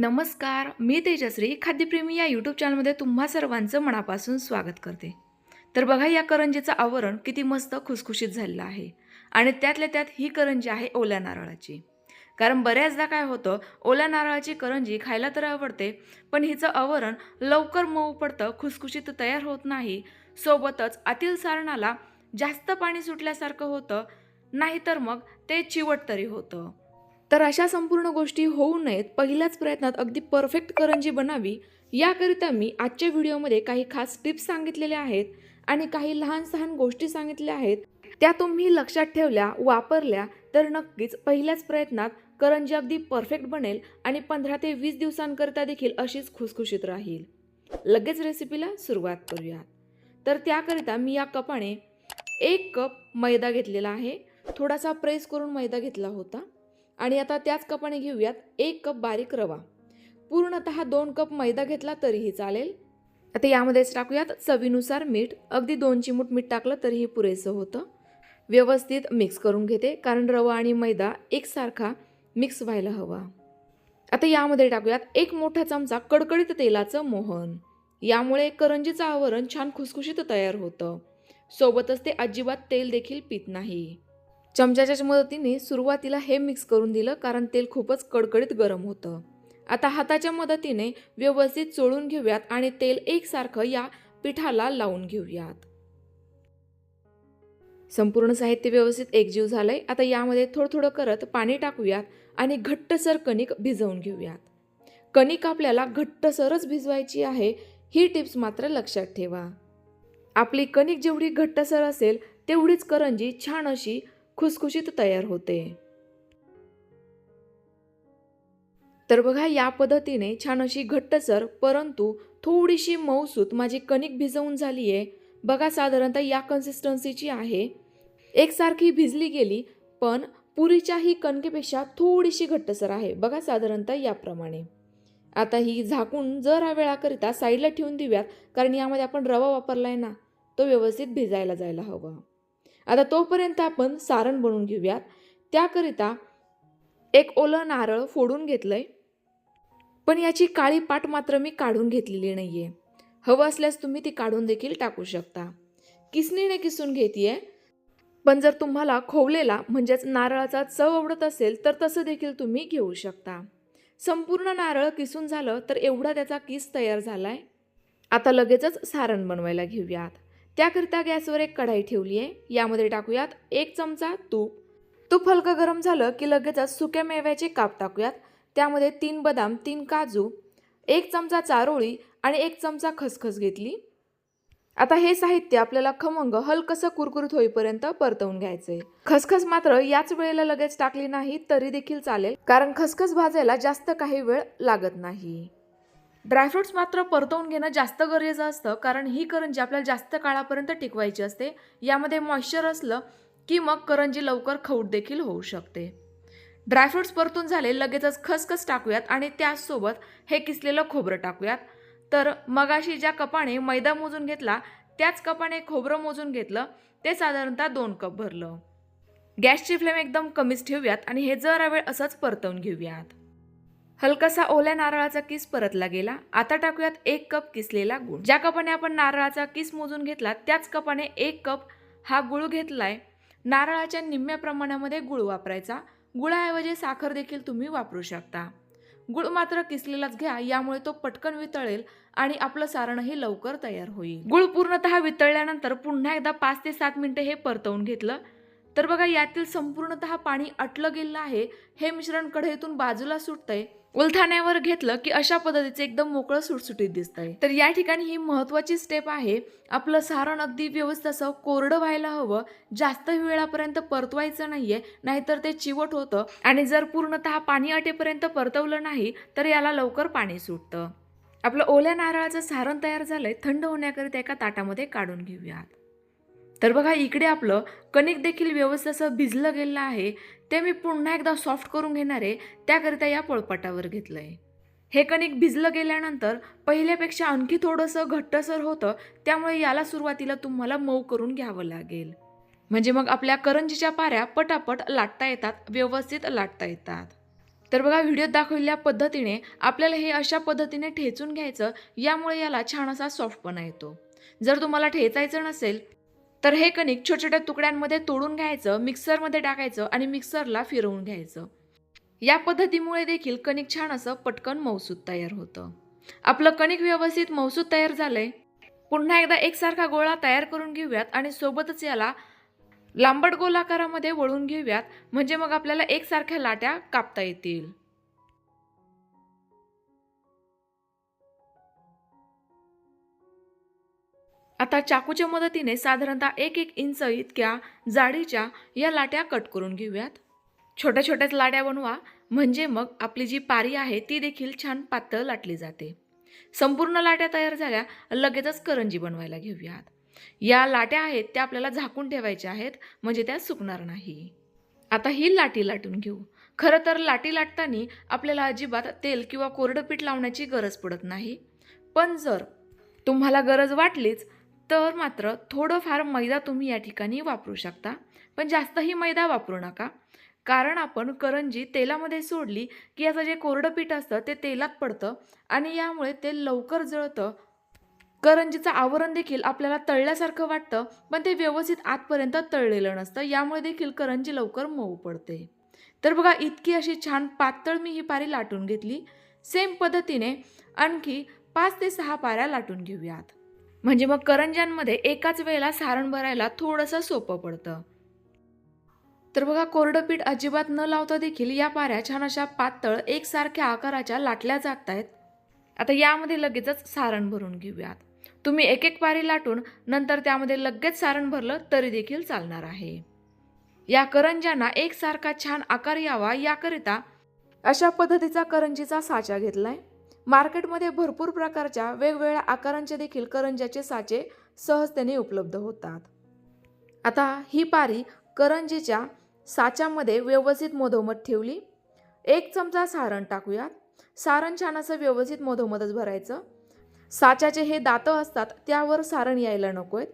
नमस्कार मी तेजश्री खाद्यप्रेमी या यूट्यूब चॅनलमध्ये तुम्हा सर्वांचं मनापासून स्वागत करते. तर बघा या करंजीचं आवरण किती मस्त खुसखुशीत झालेलं आहे. आणि त्यातल्या त्यात ही करंजी आहे ओल्या नारळाची. कारण बऱ्याचदा काय होतं ओल्या नारळाची करंजी खायला तर आवडते पण हिचं आवरण लवकर मऊ पडतं खुसखुशीत तयार होत नाही. सोबतच आतील सारणाला जास्त पाणी सुटल्यासारखं होतं नाहीतर मग ते चिवट तरी होतं. तर अशा संपूर्ण गोष्टी होऊ नयेत पहिल्याच प्रयत्नात अगदी परफेक्ट करंजी बनावी याकरिता मी आजच्या व्हिडिओमध्ये काही खास टिप्स सांगितलेल्या आहेत आणि काही लहान सहान गोष्टी सांगितल्या आहेत त्या तुम्ही लक्षात ठेवल्या वापरल्या तर नक्कीच पहिल्याच प्रयत्नात करंजी अगदी परफेक्ट बनेल आणि पंधरा ते वीस दिवसांकरिता देखील अशीच खुसखुशीत राहील. लगेच रेसिपीला सुरुवात करूयात. तर त्याकरिता मी या कपाने एक कप मैदा घेतलेला आहे. थोडासा प्रेस करून मैदा घेतला होता. आणि आता त्याच कपाने घेऊयात एक कप बारीक रवा. पूर्णतः दोन कप मैदा घेतला तरीही चालेल. आता यामध्येच टाकूयात चवीनुसार मीठ. अगदी दोन चिमूट मीठ टाकलं तरीही पुरेसं होतं. व्यवस्थित मिक्स करून घेते कारण रवा आणि मैदा एकसारखा मिक्स व्हायला हवा. आता यामध्ये टाकूयात एक मोठा चमचा कडकडीत तेलाचं मोहन. यामुळे करंजीचं आवरण छान खुसखुशीत तयार होतं. सोबतच ते अजिबात तेल देखील पित नाही. चमच्याच्या मदतीने सुरुवातीला हे मिक्स करून दिलं कारण तेल खूपच कडकडीत गरम होतं. आता हाताच्या मदतीने व्यवस्थित चोळून घेऊयात आणि तेल एकसारखं या पिठाला लावून घेऊयात. संपूर्ण साहित्य व्यवस्थित एकजीव झालंय. आता यामध्ये थोडं थोडं करत पाणी टाकूयात आणि घट्टसर कणिक भिजवून घेऊयात. कणिक आपल्याला घट्टसरच भिजवायची आहे ही टिप्स मात्र लक्षात ठेवा. आपली कणिक जेवढी घट्टसर असेल तेवढीच करंजी छान अशी खुसखुशीत तयार होते. तर बघा या पद्धतीने छान अशी घट्टसर परंतु थोडीशी मऊसूत माझी कणिक भिजवून झाली आहे बघा साधारणतः या कन्सिस्टन्सीची आहे. एकसारखी भिजली गेली पण पुरीच्या ही कणकेपेक्षा थोडीशी घट्टसर आहे. बघा साधारणतः याप्रमाणे. आता ही झाकून जरा वेळाकरिता साईडला ठेवून देऊयात कारण यामध्ये आपण रवा वापरला आहे ना तो व्यवस्थित भिजायला जायला हवा. आता तोपर्यंत आपण सारण बनवून घेऊयात. त्याकरिता एक ओलं नारळ फोडून घेतलंय. पण याची काळी पाट मात्र मी काढून घेतलेली नाही आहे हवं असल्यास तुम्ही ती काढून देखील टाकू शकता. किसणीने किसून घेतीये. पण जर तुम्हाला खोवलेला म्हणजेच नारळाचा चव आवडत असेल तर तसं देखील तुम्ही घेऊ शकता. संपूर्ण नारळ किसून झालं तर एवढा त्याचा किस तयार झाला आहे आता लगेचच सारण बनवायला घेऊयात. त्याकरिता गॅसवर एक कढाई ठेवली आहे. यामध्ये टाकूयात एक चमचा तूप. तूप हलकं गरम झालं की लगेचच सुक्या मेव्याचे काप टाकूयात. त्यामध्ये तीन बदाम तीन काजू एक चमचा चारोळी आणि एक चमचा खसखस घेतली. आता हे साहित्य आपल्याला खमंग हलकसं कुरकुरीत होईपर्यंत परतवून घ्यायचंय. खसखस मात्र याच वेळेला लगेच टाकली नाही तरी देखील चालेल कारण खसखस भाजायला जास्त काही वेळ लागत नाही. ड्रायफ्रुट्स मात्र परतवून घेणं जास्त गरजेचं असतं कारण ही करंजी आपल्याला जास्त काळापर्यंत टिकवायची असते. यामध्ये मॉइश्चर असलं की मग करंजी लवकर खवट देखील होऊ शकते. ड्रायफ्रुट्स परतून झाले लगेचच खसखस टाकूयात आणि त्याचसोबत हे किसलेलं खोबरं टाकूयात. तर मगाशी ज्या कपाने मैदा मोजून घेतला त्याच कपाने खोबरं मोजून घेतलं ते साधारणतः दोन कप भरलं. गॅसची फ्लेम एकदम कमीच ठेवूयात आणि हे जरा वेळ असंच परतवून घेऊयात. हलकासा ओल्या नारळाचा किस परतला गेला. आता टाकूयात एक कप किसलेला गुळ. ज्या कपाने आपण नारळाचा किस मोजून घेतला त्याच कपाने एक कप हा गुळ घेतलाय. नारळाच्या निम्म्या प्रमाणामध्ये गुळ वापरायचा. गुळाऐवजी साखर देखील तुम्ही वापरू शकता. गुळ मात्र किसलेलाच घ्या यामुळे तो पटकन वितळेल आणि आपलं सारणही लवकर तयार होईल. गुळ पूर्णतः वितळल्यानंतर पुन्हा एकदा पाच ते सात मिनिटे हे परतवून घेतलं. तर बघा यातील संपूर्णतः पाणी अटलं गेलं आहे. हे मिश्रण कढईतून बाजूला सुटतंय. उलथाण्यावर घेतलं की अशा पद्धतीचे एकदम मोकळं सुटसुटीत दिसतंय. तर या ठिकाणी ही महत्वाची स्टेप आहे. आपलं सारण अगदी व्यवस्थित असं कोरडं व्हायला हवं. जास्त वेळापर्यंत परतवायचं नाहीये. नाहीतर ते चिवट होतं. आणि जर पूर्णतः पाणी अटेपर्यंत परतवलं नाही तर याला लवकर पाणी सुटतं. आपलं ओल्या नारळाचं सारण तयार झालंय. थंड होण्याकरिता एका ताटामध्ये काढून घेऊयात. तर बघा इकडे आपलं कणिक देखील व्यवस्थित असं भिजलं गेलं आहे. ते मी पुन्हा एकदा सॉफ्ट करून घेणार आहे. त्याकरिता या पोळपाटावर घेतलं आहे हे कणिक भिजलं गेल्यानंतर पहिल्यापेक्षा आणखी थोडंसं घट्टसर होतं. त्यामुळे याला सुरुवातीला तुम्हाला मऊ करून घ्यावं लागेल. म्हणजे मग आपल्या करंजीच्या पाऱ्या पटापट लाटता येतात व्यवस्थित लाटता येतात. तर बघा व्हिडिओत दाखवलेल्या पद्धतीने आपल्याला हे अशा पद्धतीने ठेचून घ्यायचं. यामुळे याला छान असा सॉफ्टपणा येतो. जर तुम्हाला ठेचायचं नसेल तर हे कणिक छोट्या छोट्या तुकड्यांमध्ये तोडून घ्यायचं मिक्सरमध्ये टाकायचं आणि मिक्सरला फिरवून घ्यायचं. या पद्धतीमुळे देखील कणिक छान असं पटकन मौसूद तयार होतं. आपलं कणिक व्यवस्थित मौसूद तयार झालंय. पुन्हा एकदा एकसारखा गोळा तयार करून घेऊयात आणि सोबतच याला लांबट गोलाकारामध्ये वळून घेऊयात. म्हणजे मग आपल्याला एकसारख्या लाट्या कापता येतील. आता चाकूच्या मदतीने साधारणतः एक एक इंच इतक्या जाडीच्या या लाट्या कट करून घेऊयात. छोट्या छोट्याच लाट्या बनवा. म्हणजे मग आपली जी पारी आहे ती देखील छान पातळ लाटली जाते. संपूर्ण लाट्या तयार झाल्या. लगेचच करंजी बनवायला घेऊयात. या लाट्या आहेत त्या आपल्याला झाकून ठेवायच्या आहेत. म्हणजे त्या सुकणार नाही. आता ही लाटी लाटून घेऊ. खरं तर लाटी लाटताना आपल्याला अजिबात तेल किंवा कोरडं पीठ लावण्याची गरज पडत नाही. पण जर तुम्हाला गरज वाटलीच तर मात्र थोडंफार मैदा तुम्ही या ठिकाणी वापरू शकता. पण जास्तही मैदा वापरू नका. कारण आपण करंजी तेलामध्ये सोडली की याचं जे कोरडं पीठ असतं ते तेलात पडतं आणि यामुळे ते लवकर जळतं. करंजीचं आवरण देखील आपल्याला तळल्यासारखं वाटतं पण ते व्यवस्थित आतपर्यंत तळलेलं नसतं. यामुळे देखील करंजी लवकर मऊ पडते. तर बघा इतकी अशी छान पातळ मी ही पारी लाटून घेतली. सेम पद्धतीने आणखी पाच ते सहा पाऱ्या लाटून घेऊयात. म्हणजे मग करंज्यांमध्ये एकाच वेळेला सारण भरायला थोडंसं सोपं पडतं. तर बघा कोरडं पीठ अजिबात न लावता देखील या पाऱ्या छान अशा पातळ एकसारख्या आकाराच्या लाटल्या जात आहेत आता यामध्ये लगेचच सारण भरून घेऊयात. तुम्ही एक एक पारी लाटून नंतर त्यामध्ये लगेच सारण भरलं तरी देखील चालणार आहे. या करंज्यांना एकसारखा छान आकार यावा याकरिता अशा पद्धतीचा करंजीचा साचा घेतलाय. मार्केटमध्ये भरपूर प्रकारच्या वेगवेगळ्या आकारांचे देखील करंज्याचे साचे सहजतेने उपलब्ध होतात. आता ही पारी करंजीच्या साच्यामध्ये व्यवस्थित मधोमध ठेवली. एक चमचा सारण टाकूयात. सारण छान असं व्यवस्थित मधोमधच भरायचं. साच्याचे हे दातं असतात त्यावर सारण यायला नको आहेत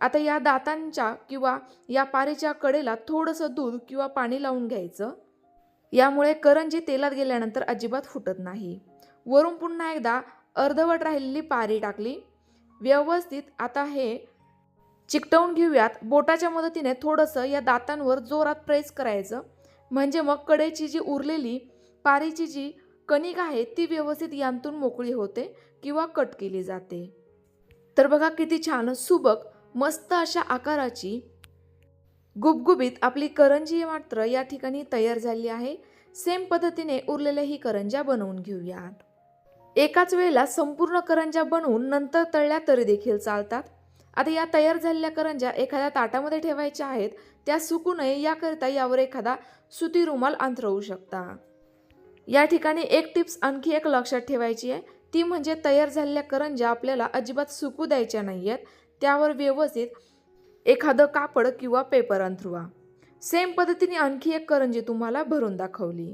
आता या दातांच्या किंवा या पारीच्या कडेला थोडंसं दूध किंवा पाणी लावून घ्यायचं. यामुळे करंजी तेलात गेल्यानंतर अजिबात फुटत नाही. वरून पुन्हा एकदा अर्धवट राहिलेली पारी टाकली. व्यवस्थित आता हे चिकटवून घेऊयात. बोटाच्या मदतीने थोडंसं या दातांवर जोरात प्रेस करायचं. म्हणजे मग कडेची जी उरलेली पारीची जी कणिक आहे ती व्यवस्थित यांतून मोकळी होते किंवा कट केली जाते. तर बघा किती छान सुबक मस्त अशा आकाराची गुबगुबीत आपली करंजी मात्र या ठिकाणी तयार झाली आहे. सेम पद्धतीने उरलेल्या ही करंज्या बनवून घेऊयात. एकाच वेळेला संपूर्ण करंज्या बनवून नंतर तळल्या तरी देखील चालतात. आता या तयार झालेल्या करंज्या एखाद्या ताटामध्ये ठेवायच्या आहेत त्या सुकू नये याकरिता यावर एखादा सुती रुमाल अंथरवू शकता. या ठिकाणी एक टिप्स आणखी एक लक्षात ठेवायची आहे. ती म्हणजे तयार झालेल्या करंज्या आपल्याला अजिबात सुकू द्यायच्या नाही आहेत त्यावर व्यवस्थित एखादं कापड किंवा पेपर अंथरुवा. सेम पद्धतीने आणखी एक करंजी तुम्हाला भरून दाखवली.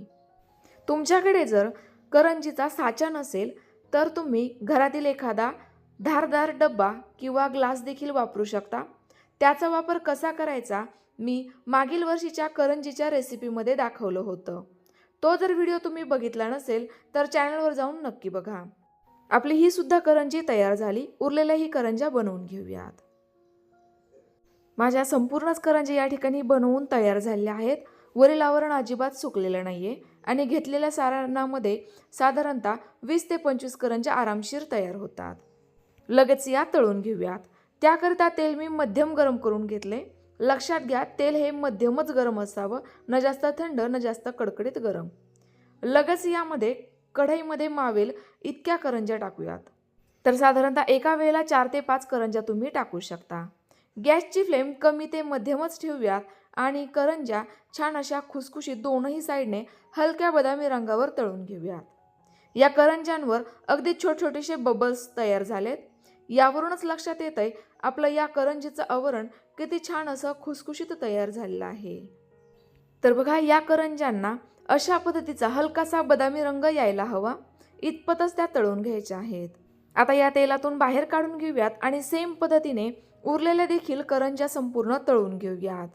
तुमच्याकडे जर करंजीचा साचा नसेल तर तुम्ही घरातील एखादा धारदार डब्बा किंवा ग्लास देखील वापरू शकता. त्याचा वापर कसा करायचा मी मागील वर्षीच्या करंजीच्या रेसिपीमध्ये दाखवलं होतं. तो जर व्हिडिओ तुम्ही बघितला नसेल तर चॅनलवर जाऊन नक्की बघा. आपली ही सुद्धा करंजी तयार झाली उरलेल्या ही करंजा बनवून घेऊयात. माझ्या संपूर्णच करंजी या ठिकाणी बनवून तयार झालेल्या आहेत. वरील आवरण अजिबात सुकलेलं नाही आहे आणि घेतलेल्या सारणामध्ये साधारणतः वीस ते पंचवीस करंज्या आरामशीर तयार होतात. लगेच या तळून घेऊयात. त्याकरिता तेल मी मध्यम गरम करून घेतले. लक्षात घ्या तेल हे मध्यमच गरम असावं न जास्त थंड न जास्त कडकडीत गरम. लगेच यामध्ये कढईमध्ये मावेल इतक्या करंज्या टाकूयात. तर साधारणतः एका वेळेला चार ते पाच करंज्या तुम्ही टाकू शकता. गॅसची फ्लेम कमी ते मध्यमच ठेवूयात. आणि करंज्या छान अशा खुसखुशीत दोनही साईडने हलक्या बदामी रंगावर तळून घेऊयात. या करंज्यांवर अगदी छोटे छोटेसे बबल्स तयार झालेत. यावरूनच लक्षात येत आहे आपलं या करंजीचं आवरण किती छान असं खुसखुशीत तयार झालेलं आहे. तर बघा या करंज्यांना अशा पद्धतीचा हलकासा बदामी रंग यायला हवा. इतपतच त्या तळून घ्यायच्या आहेत. आता या तेलातून बाहेर काढून घेऊयात आणि सेम पद्धतीने उरलेल्या देखील करंज्या संपूर्ण तळून घेऊयात.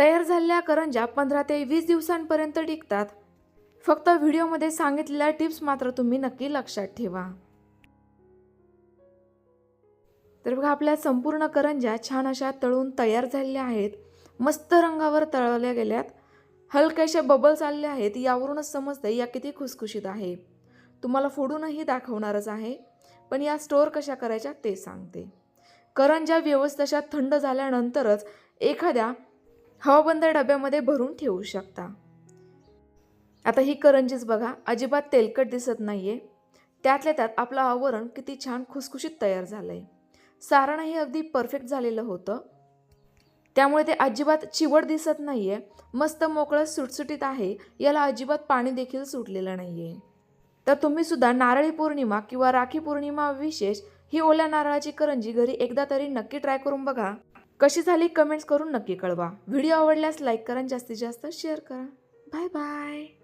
तयार झालेल्या करंज्या पंधरा ते वीस दिवसांपर्यंत टिकतात. फक्त व्हिडिओमध्ये सांगितलेल्या टिप्स मात्र तुम्ही नक्की लक्षात ठेवा. तर बघा आपल्या संपूर्ण करंज्या छान अशा तळून तयार झालेल्या आहेत. मस्त रंगावर तळवल्या गेल्यात. हलक्याशा बबल्स आलेले आहेत. यावरूनच समजते या किती खुसखुशीत आहे. तुम्हाला फोडूनही दाखवणारच आहे. पण या स्टोअर कशा करायच्या ते सांगते. करंज्या व्यवस्थित अशा थंड झाल्यानंतरच एखाद्या हवाबंद डब्यामध्ये भरून ठेवू शकता. आता ही करंजीच बघा अजिबात तेलकट दिसत नाही आहे त्यातल्या त्यात आपलं आवरण किती छान खुसखुशीत तयार झालं आहे सारणही अगदी परफेक्ट झालेलं होतं. त्यामुळे ते अजिबात चिवट दिसत नाही आहे मस्त मोकळं सुटसुटीत आहे याला अजिबात पाणी देखील सुटलेलं नाही आहे तर तुम्ही सुद्धा नारळी पौर्णिमा किंवा राखी पौर्णिमा विशेष ही ओल्या नारळाची करंजी घरी एकदा तरी नक्की ट्राय करून बघा. कशी झाली कमेंट्स करून नक्की कळवा. व्हिडिओ आवडल्यास लाईक करा जास्तीत जास्त शेअर करा. Bye bye